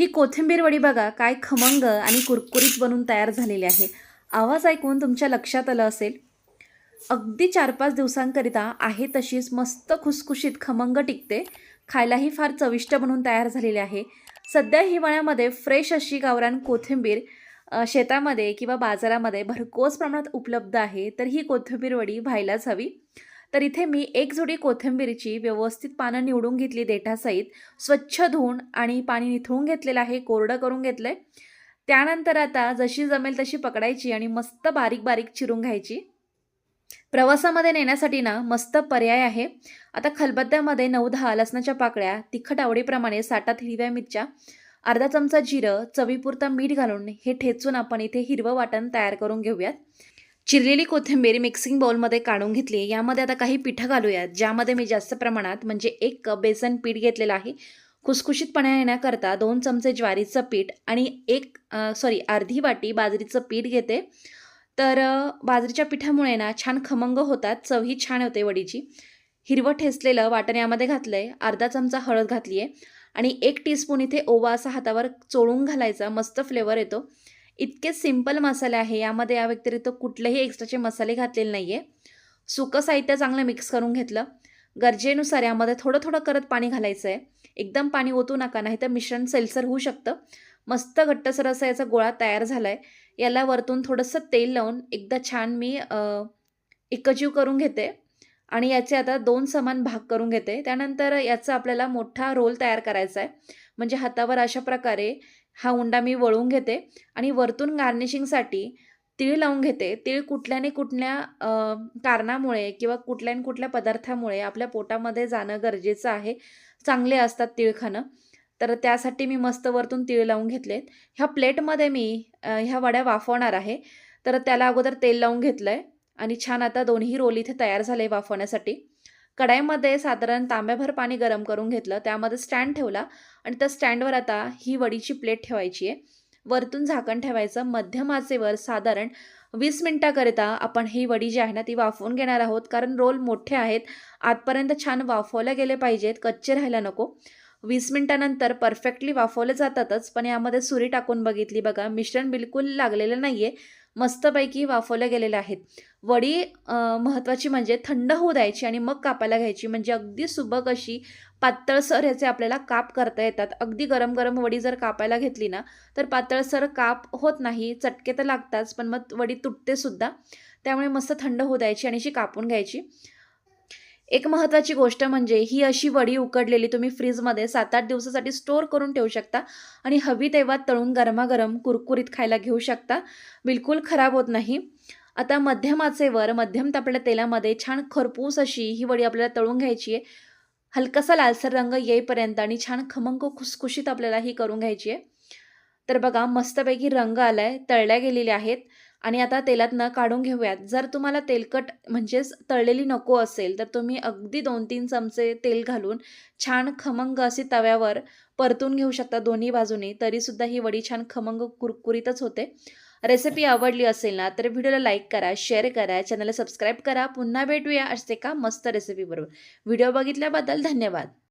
ही कोथिंबीर वडी बघा काय खमंग आणि कुरकुरीत बनून तयार झालेली आहे. आवाज ऐकून तुमच्या लक्षात आलं असेल? अगदी चार पाच दिवसांकरिता आहे तशीच मस्त खुसखुशीत खमंग टिकते. खायलाही फार चविष्ट बनून तयार झालेली आहे. सध्या हिवाळ्यामध्ये फ्रेश अशी गावरान कोथिंबीर शेतामध्ये किंवा बाजारामध्ये भरकोस प्रमाणात उपलब्ध आहे तर ही कोथिंबीर वडी व्हायलाच हवी. तर इथे मी एक जोडी कोथिंबीरची व्यवस्थित पानं निवडून घेतली देठासहित. स्वच्छ धुवून आणि पाणी निथळून घेतलेलं आहे कोरडं करून घेतलं आहे त्यानंतर आता जशी जमेल तशी पकडायची आणि मस्त बारीक बारीक चिरून घ्यायची. प्रवासामध्ये नेण्यासाठी ना मस्त पर्याय आहे. आता खलबत्त्यामध्ये नऊ दहा लसणाच्या पाकळ्या तिखट आवडीप्रमाणे साठात हिरव्या मिरच्या अर्धा चमचा जिरं चवीपुरता मीठ घालून हे ठेचून आपण इथे हिरवं वाटण तयार करून घेऊयात. चिरलेली कोथिंबीर मिक्सिंग बाउलमध्ये काढून घेतली यामध्ये आता काही पिठं घालूयात ज्यामध्ये मी जास्त प्रमाणात म्हणजे एक कप बेसन पीठ घेतलेलं आहे. खुसखुशीतपणा येण्याकरता दोन चमचे ज्वारीचं पीठ आणि एक सॉरी अर्धी वाटी बाजरीचं पीठ घेते. तर बाजरीच्या पिठामुळे ना छान खमंग होतात चवही छान होते वडीची. हिरवं ठेसलेलं वाटण यामध्ये घातलं आहे अर्धा चमचा हळद घातली आहे आणि एक टीस्पून इथे ओवा असा हातावर चोळून घालायचा मस्त फ्लेवर येतो. इतके सिंपल मसाले आहे. यामध्ये या व्यतिरिक्त कुठलेही एक्स्ट्राचे मसाले घातलेले नाही आहे सुकं साहित्य चांगलं मिक्स करून घेतलं. गरजेनुसार यामध्ये थोडं थोडं करत पाणी घालायचं आहे एकदम पाणी ओतू नका नाही तर मिश्रण सैलसर होऊ शकतं. मस्त घट्टसर असा याचा गोळा तयार झाला आहे याला वरतून थोडंसं तेल लावून एकदा छान मी एकजीव करून घेते. आणि याचे आता दोन समान भाग करून घेते. त्यानंतर याचा आपल्याला मोठा रोल तयार करायचा आहे म्हणजे हातावर अशा प्रकारे हा उंडा मी वळून घेते आणि वरतून गार्निशिंगसाठी तीळ लावून घेते. तीळ कुठल्याने कुठल्या कारणामुळे किंवा कुठल्या न कुठल्या पदार्थामुळे आपल्या पोटामध्ये जाणं गरजेचं आहे. चांगले असतात तीळ खाणं. तर त्यासाठी मी मस्त वरतून तीळ लावून घेतलेत. ह्या प्लेटमध्ये मी ह्या वड्या वाफवणार आहे. तर त्याला अगोदर तेल लावून घेतलं आहे आणि छान आता दोन्ही रोल इथे तयार झाले वाफवण्यासाठी. कढाईमध्ये साधारण तांब्याभर पाणी गरम करून घेतलं. त्यामध्ये स्टँड ठेवला. आणि त्या स्टँडवर आता ही वडीची प्लेट ठेवायची आहे. वरतून झाकण ठेवायचं. मध्यम आचेवर साधारण वीस मिनटाकरिता आपण ही वडी जी आहे ना ती वाफवून घेणार आहोत. कारण रोल मोठे आहेत. आतपर्यंत छान वाफवले गेले पाहिजेत. कच्चे राहायला नको. वीस मिनटानंतर परफेक्टली वाफवले जातातच पण यामध्ये सुरी टाकून बघितली बघा मिश्रण बिलकुल लागलेलं नाही आहे मस्तपैकी वाफवल्या गेलेले आहेत. वडी महत्त्वाची म्हणजे थंड होऊ द्यायची आणि मग कापायला घ्यायची म्हणजे अगदी सुबक अशी पातळसर ह्याचे आपल्याला काप करता येतात. अगदी गरम गरम वडी जर कापायला घेतली ना तर पातळसर काप होत नाही चटके तर लागताच पण मग वडी तुटतेसुद्धा त्यामुळे मस्त थंड होऊ द्यायची आणि अशी कापून घ्यायची. एक महत्त्वाची गोष्ट म्हणजे ही अशी वडी उकडलेली तुम्ही फ्रीजमध्ये सात आठ दिवसासाठी स्टोअर करून ठेवू शकता आणि हवी तेव्हा तळून गरमागरम कुरकुरीत खायला घेऊ शकता. बिलकुल खराब होत नाही. आता मध्यम आचेवर मध्यम तापल्या तेलामध्ये छान खरपूस अशी ही वडी आपल्याला तळून घ्यायची आहे. हलकासा लालसर रंग येईपर्यंत आणि छान खमंग खुसखुशीत आपल्याला ही करून घ्यायची आहे. तर बघा मस्तपैकी रंग आला आहे तळल्या गेलेल्या आहेत. आणि आता तेलातनं काढून घेऊयात. जर तुम्हाला तेलकट म्हणजेच तळलेली नको असेल तर तुम्ही अगदी दोन तीन चमचे तेल घालून छान खमंग असे तव्यावर परतून घेऊ शकता दोन्ही बाजूनी. तरीसुद्धा ही वडी छान खमंग कुरकुरीतच होते. रेसिपी आवडली असेल ना तर व्हिडिओला लाईक करा शेअर करा चॅनलला सबस्क्राईब करा. पुन्हा भेटूया असे का मस्त रेसिपीबरोबर. व्हिडिओ बघितल्याबद्दल धन्यवाद.